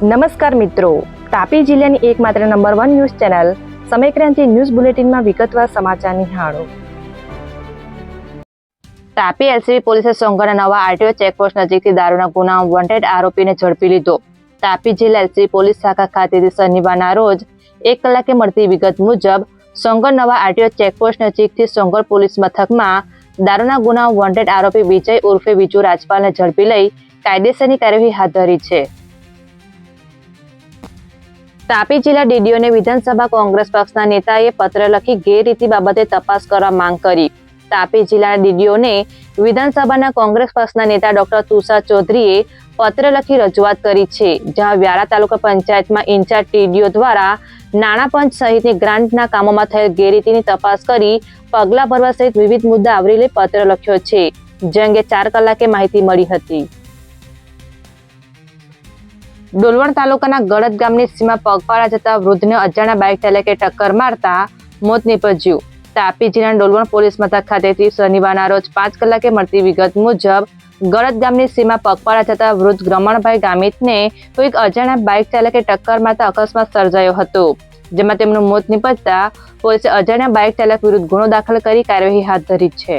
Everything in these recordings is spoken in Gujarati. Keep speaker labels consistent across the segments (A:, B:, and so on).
A: નમસ્કાર મિત્રો. તાપી જિલ્લાની એકમાત્ર number one news channel Samaykranti news બુલેટિનમાં વિગતવાર સમાચાર નિહાળો તાપી એલસીબી પોલીસે સોંગરના નવા આરટીઓ ચેકપોસ્ટ નજીકથી દારૂના ગુના વોન્ટેડ આરોપીને ઝડપી લીધો. તાપી જિલ્લા એલસીબી પોલીસ શાખા ખાતેથી શનિવારના રોજ એક કલાકે મળતી વિગત મુજબ સોંગર નવા આરટીઓ ચેકપોસ્ટ નજીકથી સોંગર પોલીસ મથકમાં દારૂના ગુના વોન્ટેડ આરોપી વિજય ઉર્ફે વિજુ રાજપાલને ઝડપી લઈ કાયદેસરની કાર્યવાહી હાથ ધરી છે. તાપી જિલ્લા ડીડીઓને વિધાનસભા કોંગ્રેસ પક્ષના નેતાએ પત્ર લખી ગેરરીતિ બાબતે તપાસ કરવા માંગ કરી. તાપી જિલ્લાના ડીડીઓને વિધાનસભાના કોંગ્રેસ પક્ષના નેતા ડોક્ટર તુષાર ચૌધરીએ પત્ર લખી રજૂઆત કરી છે, જ્યાં વ્યારા તાલુકા પંચાયતમાં ઇન્ચાર્જ ટીડીઓ દ્વારા નાણાં પંચ સહિતની ગ્રાન્ટના કામોમાં થયેલ ગેરરીતિની તપાસ કરી પગલાં ભરવા સહિત વિવિધ મુદ્દા આવરી લઈ પત્ર લખ્યો છે, જે અંગે ચાર કલાકે માહિતી મળી હતી. ડોલવણ તાલુકાના ગળદ ગામની સીમા પગપાળા જતા વૃદ્ધને અજાણ્યા બાઇક ચાલકે ટક્કર મારતા મોત નીપજ્યું. તાપી જિલ્લાના ડોલવણ પોલીસ મથક ખાતેથી શનિવારના રોજ પાંચ કલાકે મળતી વિગત મુજબ, ગળદ ગામની સીમા પગપાળા જતા વૃદ્ધ રમણભાઈ ગામિતને કોઈક અજાણ્યા બાઇક ચાલકે ટક્કર મારતા અકસ્માત સર્જાયો હતો, જેમાં તેમનું મોત નીપજતા પોલીસે અજાણ્યા બાઇક ચાલક વિરુદ્ધ ગુનો દાખલ કરી કાર્યવાહી હાથ ધરી છે.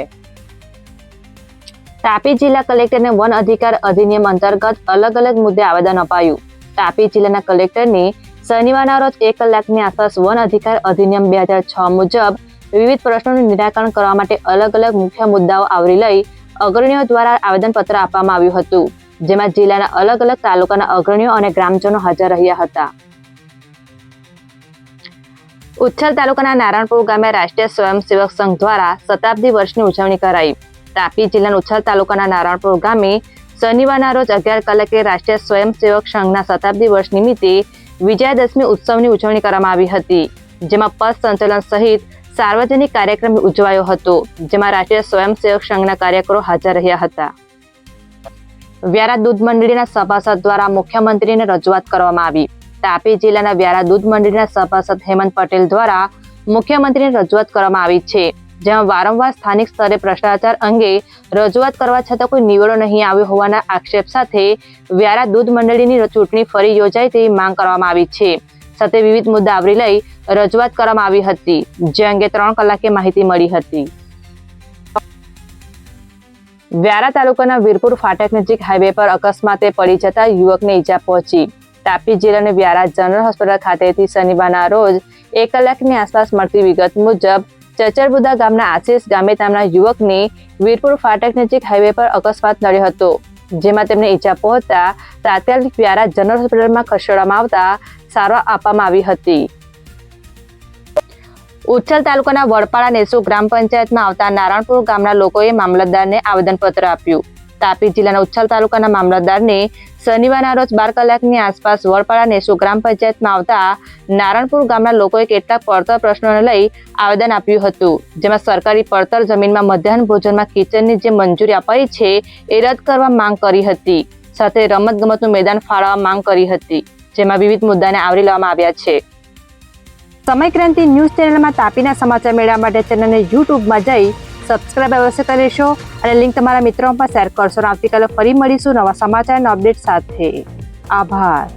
A: તાપી જિલ્લા કલેક્ટરને વન અધિકાર અધિનિયમ અંતર્ગત અલગ અલગ મુદ્દે આવેદન અપાયું. તાપી જિલ્લાના કલેક્ટરની શનિવારના રોજ એક કલાકની આસપાસ વન અધિકાર અધિનિયમ બે હજાર છ મુજબ વિવિધ પ્રશ્નોનું નિરાકરણ કરવા માટે અલગ અલગ મુખ્ય મુદ્દાઓ આવરી લઈ અગ્રણીઓ દ્વારા આવેદનપત્ર આપવામાં આવ્યું હતું, જેમાં જિલ્લાના અલગ અલગ તાલુકાના અગ્રણીઓ અને ગ્રામજનો હાજર રહ્યા હતા. ઉચ્છલ તાલુકાના નારાયણપુર ગામે રાષ્ટ્રીય સ્વયંસેવક સંઘ દ્વારા શતાબ્દી વર્ષની ઉજવણી કરાઈ. તાપી જિલ્લાના ઉચ્છલ તાલુકાના નારાયણપુર ગામે શનિવારના રોજ અગિયાર કલાકે રાષ્ટ્રીય સ્વયંસેવક સંઘના શતાબ્દી વર્ષ નિમિત્તે વિજયાદશમી ઉત્સવની ઉજવણી કરવામાં આવી હતી, જેમાં પથ સંચલન સહિત સાર્વજનિક કાર્યક્રમ ઉજવાયો હતો, જેમાં રાષ્ટ્રીય સ્વયંસેવક સંઘના કાર્યકરો હાજર રહ્યા હતા. વ્યારા દૂધ મંડળીના સભાસદ દ્વારા મુખ્યમંત્રીને રજૂઆત કરવામાં આવી. તાપી જિલ્લાના વ્યારા દૂધ મંડળીના સભાસદ હેમંત પટેલ દ્વારા મુખ્યમંત્રીને રજૂઆત કરવામાં આવી છે. જેમાં વારંવાર સ્થાનિક સ્તરે ભ્રષ્ટાચાર અંગે રજૂઆત કરવા છતાં કોઈ નિવેડો નહીં આવ્યો હોવાના આક્ષેપ સાથે વ્યારા દૂધ મંડળીની ચૂંટણી ફરી યોજાય તેવી માંગ કરવામાં આવી છે. સાથે વિવિધ મુદ્દા આવરી લઈ રજૂઆત કરવામાં આવી હતી, જે અંગે ત્રણ કલાકે માહિતી મળી હતી. વ્યારા તાલુકાના વીરપુર ફાટક નજીક હાઈવે પર અકસ્માતે પડી જતા યુવકને ઈજા પહોંચી. તાપી જિલ્લાની વ્યારા જનરલ હોસ્પિટલ ખાતેથી શનિવારના રોજ એક કલાકની આસપાસ મળતી વિગત મુજબ ચચરબુદા ગામના આશીષ ગામે નામના યુવકને વીરપુર ફાટક નજીક હાઈવે પર અકસ્માત નડ્યો હતો, જેમાં તેમને ઈજા પહોંચતા તાત્કાલિક વ્યારા જનરલ હોસ્પિટલમાં ખસેડવામાં આવતા સારવાર આપવામાં આવી હતી. ઉચ્છલ તાલુકાના વડપાડા નેસુ ગ્રામ પંચાયતમાં આવતા નારાયણપુર ગામના લોકોએ મામલતદારને આવેદનપત્ર આપ્યું. તાપી જિલ્લાના ઉચ્છલ તાલુકાના મામલતદારને શનિવારના રોજ બાર કલાકની આસપાસ વડપાડા નેસુ ગ્રામ પંચાયતમાં આવતા નારણપુર ગામના લોકોએ કેટલાક પડતર પ્રશ્નોને લઈ આવેદન આપ્યું હતું, જેમાં સરકારી પડતર જમીનમાં મધ્યાહન ભોજનમાં કિચનની જે મંજૂરી અપાઈ છે એ રદ કરવા માંગ કરી હતી, સાથે રમત ગમતનું મેદાન ફાળવવા માંગ કરી હતી, જેમાં વિવિધ મુદ્દાને આવરી લેવામાં આવ્યા છે. સમયક્રાંતિ ન્યૂઝ ચેનલમાં તાપીના સમાચાર મેળવવા માટે ચેનલને યુટ્યુબમાં જઈ સબસ્ક્રાઇબ અવશ્ય કરી લેશો અને લિંક તમારા મિત્રો પણ શેર કરશો. અને આવતીકાલે ફરી મળીશું નવા સમાચાર અને અપડેટ સાથે. આભાર.